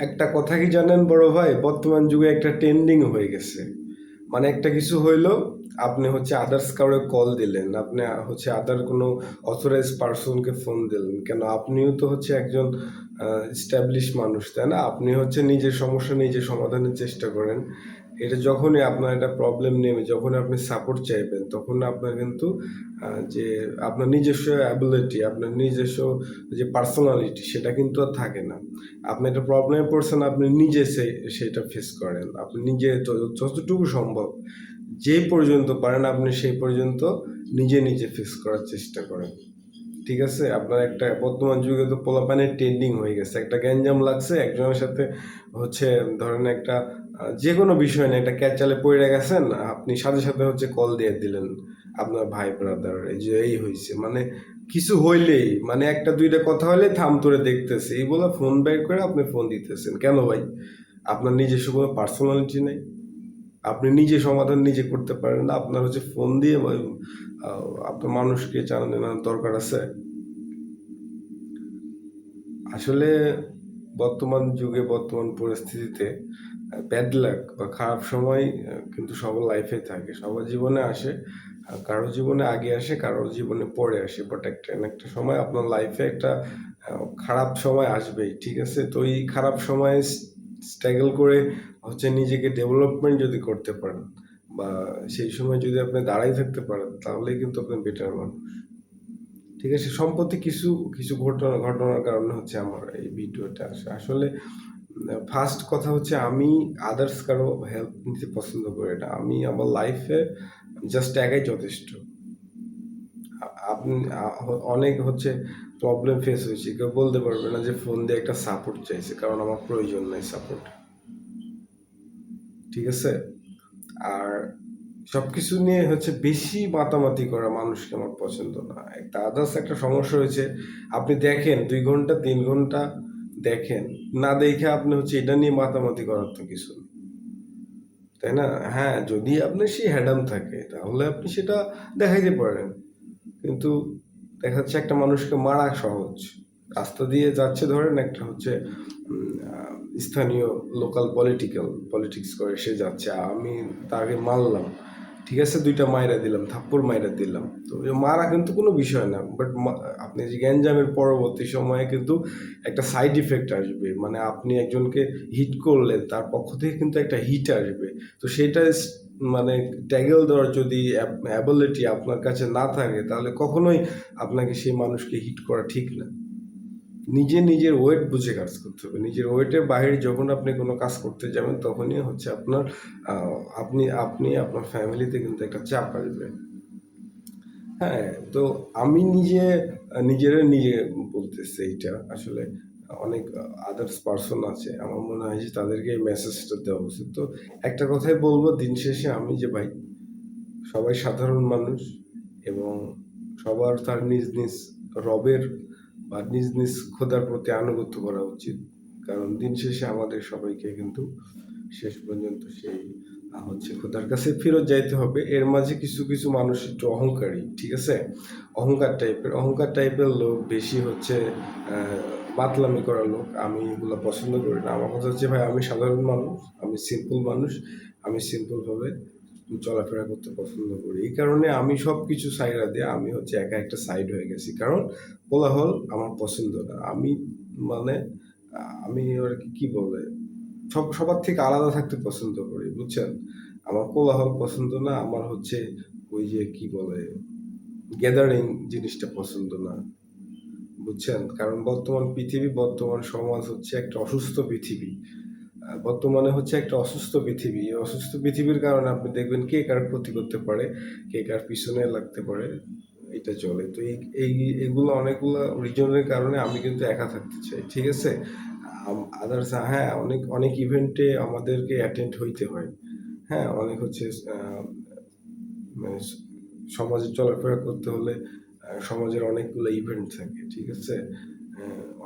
একটা কথা কি জানেন বড় ভাই? বর্তমান যুগে একটা ট্রেন্ডিং হয়ে গেছে। মানে একটা কিছু হইল, আপনি হচ্ছে আদার্স কাউরে কল দিলেন, আপনি হচ্ছে আদার কোনো অথরাইজ পার্সনকে ফোন দিলেন। কেন? আপনিও তো হচ্ছে একজন স্ট্যাবলিশ মানুষ, তাই না? আপনি হচ্ছে নিজের সমস্যা নিজে সমাধানের চেষ্টা করেন। এটা যখনই আপনার একটা প্রবলেম নেবে যখন আপনি সাপোর্ট চাইবেন, তখন আপনার কিন্তু যে আপনার নিজস্ব অ্যাবিলিটি আপনার নিজস্ব যে পার্সোনালিটি সেটা কিন্তু আর থাকে না। আপনি একটা প্রবলেমে পড়ছেন আপনি নিজে সেটা ফেস করেন। আপনি নিজে যতটুকু সম্ভব, যে পর্যন্ত পারেন, আপনি সেই পর্যন্ত নিজে নিজে ফেস করার চেষ্টা করেন। ঠিক আছে? আপনার একটা, বর্তমান যুগে তো পোলাপানের ট্রেন্ডিং হয়ে গেছে। একটা গ্যাঞ্জাম লাগছে, একজনের সাথে হচ্ছে, ধরেন একটা যে কোনো বিষয় নিয়ে একটা ক্যাচালে পড়ে গেছেন, আপনি সাথে সাথে হচ্ছে কল দিয়ে দিলেন আপনার ভাই ব্রাদার এই যে এই হয়েছে মানে কিছু হইলেই মানে একটা দুইটা কথা হলে থাম তোরে দেখতেছে। এই বলে ফোন বের করে আপনি ফোন দিতেছেন। কেন ভাই? আপনার নিজস্ব কোনো পার্সোনালিটি নেই। আপনি নিজে সমাধান নিজে করতে পারেন না। আপনার হচ্ছে ফোন দিয়ে আপনার মানুষকে জানানোর দরকার আছে। আসলে বর্তমান যুগে, বর্তমান পরিস্থিতিতে ব্যাড লাক বা খারাপ সময় কিন্তু সবার লাইফে থাকে। সবার জীবনে আসে কারও জীবনে আগে আসে কারও জীবনে পরে আসে। বাট একটা একটা সময় আপনার লাইফে একটা খারাপ সময় আসবেই, ঠিক আছে? তো এই খারাপ সময়ে স্ট্রাগল করে হচ্ছে নিজেকে ডেভেলপমেন্ট যদি করতে পারেন, বা সেই সময় যদি আপনি দাঁড়াই থাকতে পারেন, তাহলেই কিন্তু আপনি বেটার মানুষ। ঠিক আছে? সম্প্রতি কিছু কিছু ঘটনা, ঘটনার কারণে হচ্ছে আমার এই ভিডিওটা আসে। আসলে ফার্স্ট কথা হচ্ছে আমি আদার্স কারও হেল্প নিতে পছন্দ করি না। আমি আমার লাইফে জাস্ট একাই যথেষ্ট। আপনি, অনেক হচ্ছে প্রবলেম ফেস হয়েছে। কেউ বলতে পারবে না যে ফোন দিয়ে একটা সাপোর্ট চাইছে, কারণ আমার প্রয়োজন নাই সাপোর্ট ঠিক আছে? আর সব কিছু নিয়ে হচ্ছে বেশি মাতামাতি করা মানুষকে আমার পছন্দ না। একটা আদার্স একটা সমস্যা হয়েছে, আপনি দেখেন দুই ঘণ্টা, তিন ঘণ্টা দেখেন, না দেখে আপনি হচ্ছে এটা নিয়ে মাতামাতি করার তো কিছু তাই না? হ্যাঁ যদি আপনার সেই হ্যাডাম থাকে, তাহলে আপনি সেটা দেখাইতে পারেন। কিন্তু দেখা যাচ্ছে একটা মানুষকে মারা সহজ। রাস্তা দিয়ে যাচ্ছে ধরেন একটা হচ্ছে স্থানীয় লোকাল পলিটিক্যাল পলিটিক্স করে, সে যাচ্ছে, আমি তাকে মারলাম। ঠিক আছে, দুইটা মাইরা দিলাম, থাপ্পড় মাইরা দিলাম। তো মারা কিন্তু কোনো বিষয় না বাট আপনি যে গ্যাঞ্জামের পরবর্তী সময়ে কিন্তু একটা সাইড ইফেক্ট আসবে মানে আপনি একজনকে হিট করলেন, তার পক্ষ থেকে কিন্তু একটা হিট আসবে। তো সেটা মানে ট্যাগেল দেওয়ার যদি অ্যাবিলিটি আপনার কাছে না থাকে, তাহলে কখনোই আপনাকে সেই মানুষকে হিট করা ঠিক না। নিজে নিজের ওয়েট বুঝে কাজ করতে হবে। নিজের ওয়েটের বাইরে যখন আপনি কোনো কাজ করতে যাবেন, তখনই হচ্ছে আপনার আপনি আপনি আপনার ফ্যামিলিতে কিন্তু একটা চাপ আসবে হ্যাঁ তো আমি নিজে, নিজের নিজে বলতেছি এইটা। আসলে অনেক আদার্স পার্সন আছে, আমার মনে হয় যে তাদেরকে এই মেসেজটা দেওয়া উচিত। তো একটা কথাই বলব, দিন শেষে আমি যে ভাই, সবাই সাধারণ মানুষ এবং সবার তার নিজ নিজ রবের বা নিজ নিজ খোদার প্রতি আনুগত্য করা উচিত। কারণ দিন শেষে আমাদের সবাইকে কিন্তু শেষ পর্যন্ত সেই হচ্ছে খোদার কাছে ফেরত যাইতে হবে। এর মাঝে কিছু কিছু মানুষ একটু অহংকারী, ঠিক আছে? অহংকার টাইপের অহংকার টাইপের লোক বেশি হচ্ছে বাতলামি করা লোক। আমি এগুলো পছন্দ করি না। আমার কথা হচ্ছে, ভাই, আমি সাধারণ মানুষ, আমি সিম্পল মানুষ, আমি সিম্পলভাবে চলাফেরা করতে পছন্দ করি। এই কারণে আমি সব কিছু সাইডা দিয়ে আমি হচ্ছে একা একটা সাইড হয়ে গেছি। কারণ কোলাহল আমার পছন্দ না। আমি মানে আমি আর কি কি বলে, সব, সবার থেকে আলাদা থাকতে পছন্দ করি, বুঝছেন? আমার কোলাহল পছন্দ না, আমার হচ্ছে ওই যে কি বলে গ্যাদারিং জিনিসটা পছন্দ না, বুঝছেন? কারণ বর্তমান পৃথিবী, বর্তমান সমাজ হচ্ছে একটা অসুস্থ পৃথিবী। বর্তমানে হচ্ছে একটা অসুস্থ পৃথিবী। অসুস্থ পৃথিবীর কারণে আপনি দেখবেন কে কার ক্ষতি করতে পারে, কে কার পিছনে লাগতে পারে, এটা চলে। তো এই এই, এগুলো অনেকগুলো রিজনের কারণে আমি কিন্তু একা থাকতে চাই, ঠিক আছে? আদার্স হ্যাঁ অনেক অনেক ইভেন্টে আমাদেরকে অ্যাটেন্ড হইতে হয়। হ্যাঁ অনেক হচ্ছে মানে সমাজে চলাফেরা করতে হলে সমাজের অনেকগুলো ইভেন্ট থাকে, ঠিক আছে?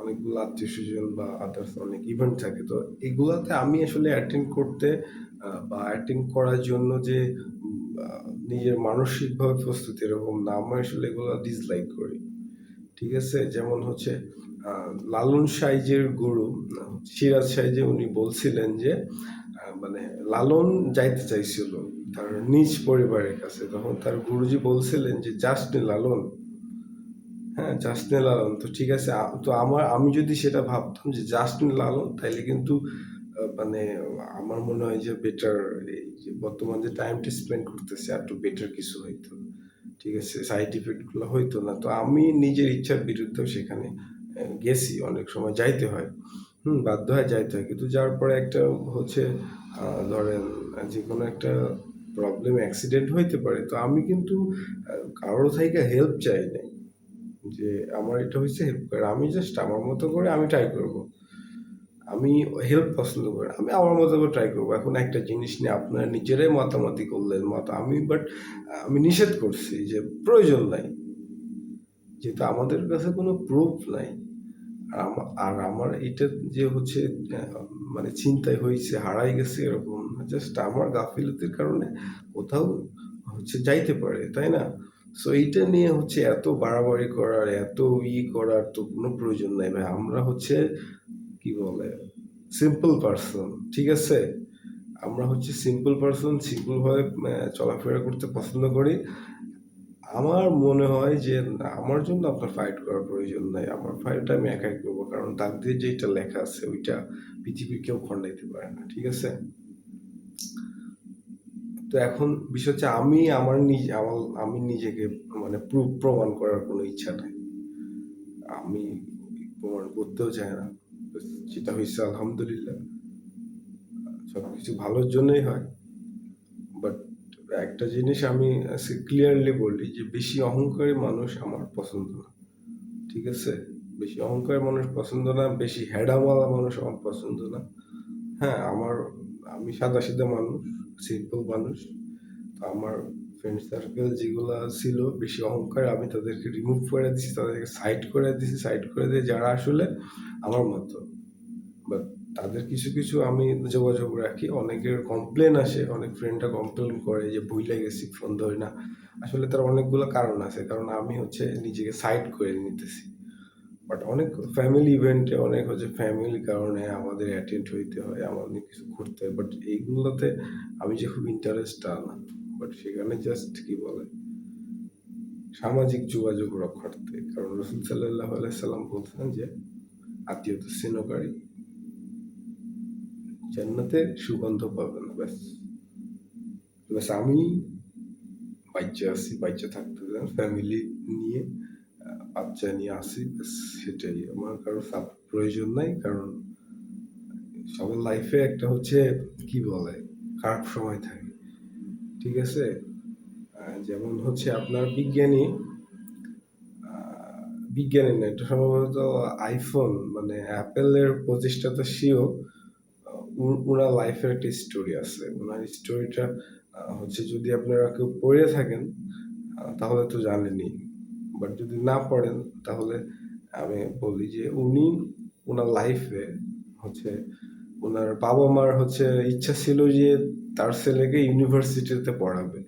অনেকগুলো আত্মীয় স্বজন বা আদার্স অনেক ইভেন্ট থাকে। তো এগুলাতে আমি আসলে অ্যাটেন্ড করতে বা অ্যাটেন্ড করার জন্য যে নিজের মানসিকভাবে প্রস্তুতি এরকম না, আমি আসলে এগুলো ডিসলাইক করি। ঠিক আছে? যেমন হচ্ছে লালন সাইজের গুরু, সিরাজ সাইজে উনি বলছিলেন যে মানে লালন যাইতে চাইছিল, তার নিজ পরিবারের কাছে। তখন তার গুরুজি বলছিলেন যে, জাস্ট লালন। হ্যাঁ জাসনে লালন। তো ঠিক আছে তো আমার, আমি যদি সেটা ভাবতাম যে জাসনে লালন, তাইলে কিন্তু মানে আমার মনে হয় যে বেটার এই যে বর্তমান যে টাইমটা স্পেন্ড করতেছে, আর একটু বেটার কিছু হইতো। ঠিক আছে সাইড ইফেক্টগুলো হইতো না। তো আমি নিজের ইচ্ছার বিরুদ্ধেও সেখানে গেছি। অনেক সময় যাইতে হয়। হুম, বাধ্য হয় যাইতে হয়। কিন্তু যাওয়ার পরে একটা হচ্ছে ধরেন যে কোনো একটা প্রবলেম অ্যাক্সিডেন্ট হইতে পারে। তো আমি কিন্তু কারোর থেকে হেল্প চাই নাই। যে আমার এটা হচ্ছে হেল্প করে। আমি জাস্ট আমার মতো করে আমি ট্রাই করব। আমি হেল্প পছন্দ করি আমি আমার মতো করে ট্রাই করব। এখন একটা জিনিস নিয়ে আপনারা নিজেরাই মতামতি করলেন মত। আমি বাট আমি নিষেধ করছি যে প্রয়োজন নাই। যেহেতু আমাদের কাছে কোনো প্রুফ নাই। আর আমার এটা যে হচ্ছে মানে চিন্তায় হয়েছে হারাই গেছে এরকম জাস্ট আমার গাফিলতির কারণে কোথাও হচ্ছে যাইতে পারে, তাই না? সো এইটা নিয়ে হচ্ছে এত বাড়াবাড়ি করার, এত ই করার তো কোনো প্রয়োজন নাই ভাই। আমরা হচ্ছে, কি বলে সিম্পল পার্সন ঠিক আছে? আমরা হচ্ছে সিম্পল পার্সন সিম্পলভাবে চলাফেরা করতে পছন্দ করি। আমার মনে হয় যে আমার জন্য আপনার ফাইট করার প্রয়োজন নাই। আমার ফাইট আমি একাই করব, কারণ তার দিয়ে যেটা লেখা আছে, ওইটা পৃথিবীর কেউ খণ্ডাইতে পারে না, ঠিক আছে? তো এখন বিষয় হচ্ছে আমি আমার নিজে, আমার, আমি নিজেকে মানে প্রুফ প্রমাণ করার কোনো ইচ্ছা নাই। আমি প্রমাণ করতেও চাই না। যেটা হয়েছে আলহামদুলিল্লাহ সব কিছু ভালোর জন্যই হয়। বাট একটা জিনিস আমি ক্লিয়ারলি বলি যে বেশি অহংকারী মানুষ আমার পছন্দ না। ঠিক আছে? বেশি অহংকারী মানুষ পছন্দ না, বেশি হেডামালা মানুষ আমার পছন্দ না। হ্যাঁ আমার, আমি সাদা সিধা মানুষ। সিম্পল মানুষ। তো আমার ফ্রেন্ড সার্কেল যেগুলো ছিল, বেশি অহংকার আমি তাদেরকে রিমুভ করে দিছি, তাদেরকে সাইড করে দিছি সাইড করে দিয়ে যারা আসলে আমার মতো। বাট তাদের কিছু কিছু আমি যোগাযোগ রাখি। অনেকের কমপ্লেন আসে, অনেক ফ্রেন্ডরা কমপ্লেন করে যে ভুলে গেছি, ফোন ধরি না। আসলে তার অনেকগুলো কারণ আছে, কারণ আমি হচ্ছে নিজেকে সাইড করে নিতেছি। বাট অনেক ফ্যামিলি ইভেন্টে অনেক হচ্ছে ফ্যামিলি কারণে আমাদের অ্যাটেন্ড হইতে হয়, আমাদের কিছু করতে হয়। বাট এইগুলোতে আমি যে খুব ইন্টারেস্ট তা না বাট সেখানে জাস্ট কি বলে, সামাজিক যোগাযোগ রক্ষার্থে। কারণ রসুল সাল্লাহ সাল্লাম বলছেন যে, আত্মীয়তা স্নেহকারী জান্নাতে সুগন্ধ পাবে না, ব্যাস। ব্যাস আমি বাচ্চা আছি বাচ্চা থাকতে ফ্যামিলি নিয়ে। বাচ্চা আসি সেটাই। আমার কারও প্রয়োজন নাই, কারণ সবার লাইফে একটা হচ্ছে, কি বলে, খারাপ সময় থাকে। ঠিক আছে? যেমন হচ্ছে আপনার বিজ্ঞানী বিজ্ঞানী না, এটা সম্ভবত আইফোন মানে অ্যাপেলের প্রতিষ্ঠাতা সিও ওনার লাইফের একটা স্টোরি আছে। ওনার স্টোরিটা হচ্ছে যদি আপনারা কেউ পড়ে থাকেন তাহলে তো জানেনই। বাট যদি না পড়েন, তাহলে আমি বলি যে উনি ওনার লাইফে হচ্ছে ওনার বাবা মার হচ্ছে ইচ্ছা ছিল যে তার ছেলেকে ইউনিভার্সিটিতে পড়াবে।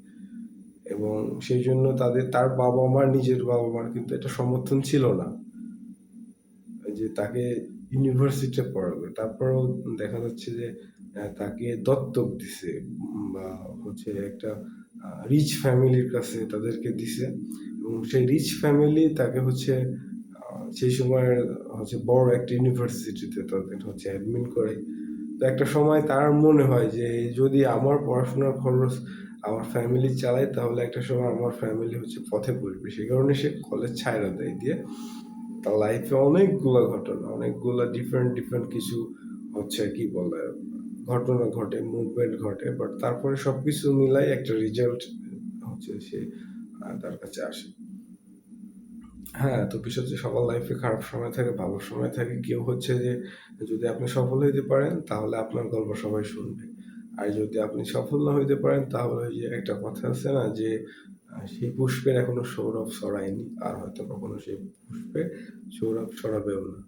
এবং সেই জন্য তাদের, তার বাবা মার নিজের বাবা মার কিন্তু এটা সমর্থন ছিল না যে তাকে ইউনিভার্সিটিতে পড়াবে। তারপরেও দেখা যাচ্ছে যে তাকে দত্তক দিছে, বা হচ্ছে একটা রিচ ফ্যামিলির কাছে তাদেরকে দিছে। সেই রিচ ফ্যামিলি তাকে হচ্ছে সেই সময় হচ্ছে বড় একটা ইউনিভার্সিটিতে তাদের হচ্ছে অ্যাডমিন করে। তো একটা সময় তার মনে হয় যে, যদি আমার পড়াশোনার খরচ আমার ফ্যামিলি চালায়, তাহলে একটা সময় আমার ফ্যামিলি হচ্ছে পথে পড়বে। সেই কারণে সে কলেজ ছাইড়া দেয় দিয়ে তার লাইফে অনেকগুলো ঘটনা, অনেকগুলো ডিফারেন্ট ডিফারেন্ট কিছু হচ্ছে কি বলে, ঘটনা ঘটে মুভমেন্ট ঘটে বাট তারপরে সব কিছু মিলাই একটা রেজাল্ট হচ্ছে সে তার কাছে আসে। হ্যাঁ তো বিষয় হচ্ছে সবার লাইফে খারাপ সময় থাকে ভালো সময় থাকে। কেউ হচ্ছে যে যদি আপনি সফল হইতে পারেন তাহলে আপনার গল্প সবাই শুনবে। আর যদি আপনি সফল না হইতে পারেন তাহলে ওই যে একটা কথা আছে না যে সেই পুষ্পের এখনও সৌরভ ছড়ায়নি। আর হয়তো কখনো সেই পুষ্পে সৌরভ ছড়াবেও না।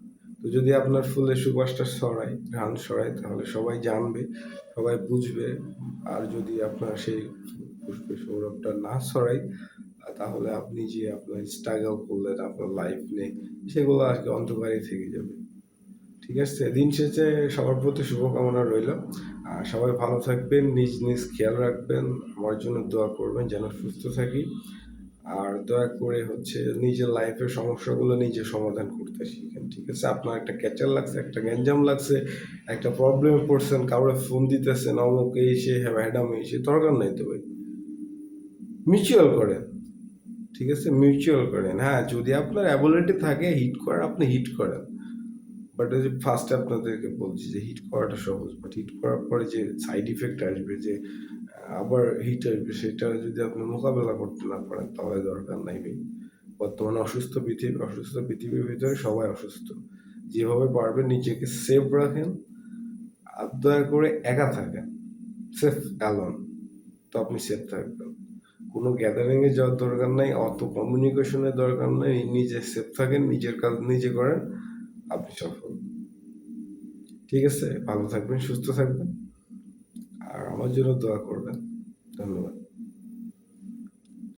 তো যদি আপনার ফুলের সুবাসটা ছড়ায় ঘ্রাণ ছড়ায় তাহলে সবাই জানবে সবাই বুঝবে। আর যদি আপনার সেই পুষ্পের সৌরভটা না আহ, তাহলে আপনি যে আপনার স্ট্রাগল করলেন, আপনার লাইফ নিয়ে, সেগুলো আর কি থেকে যাবে। ঠিক আছে? দিন শেষে সবার প্রতি শুভকামনা রইল। আর সবাই ভালো থাকবেন, নিজ নিজ খেয়াল রাখবেন, আমার জন্য দোয়া করবেন যেন সুস্থ থাকি। আর দয়া করে হচ্ছে নিজের লাইফের সমস্যাগুলো নিজে সমাধান করতে শিখেন, ঠিক আছে? আপনার একটা ক্যাচার লাগছে, একটা গ্যাঞ্জাম লাগছে, একটা প্রবলেমে পড়ছেন, কাউরে ফোন দিতেছেন, অমুক এই সে ম্যাডাম এই সে দরকার নাই তো ভাই। মিউচুয়াল করেন। ঠিক আছে? মিউচুয়াল করেন। হ্যাঁ যদি আপনার অ্যাবিলিটি থাকে হিট করার আপনি হিট করেন। বাট ওই যে ফার্স্টে আপনাদেরকে বলছি যে হিট করাটা সহজ। বাট হিট করার পরে যে সাইড ইফেক্ট আসবে, যে আবার হিট আসবে, সেটা যদি আপনি মোকাবেলা করতে না পারেন, তাহলে দরকার নাই ভাই। বর্তমানে অসুস্থ পৃথিবী, অসুস্থ পৃথিবীর ভিতরে সবাই অসুস্থ। যেভাবে পারবেন নিজেকে সেফ রাখেন। আর দয়া করে একা থাকেন। সেফ অ্যালন তো আপনি সেফ থাকবেন। কোনো গ্যাদারিংয়ে যাওয়ার দরকার নাই, অত কমিউনিকেশনের দরকার নেই, নিজে সেফ থাকেন, নিজের কাজ নিজে করেন, আপনি সফল। ঠিক আছে? ভালো থাকবেন, সুস্থ থাকবেন, আর আমার জন্য দোয়া করবেন।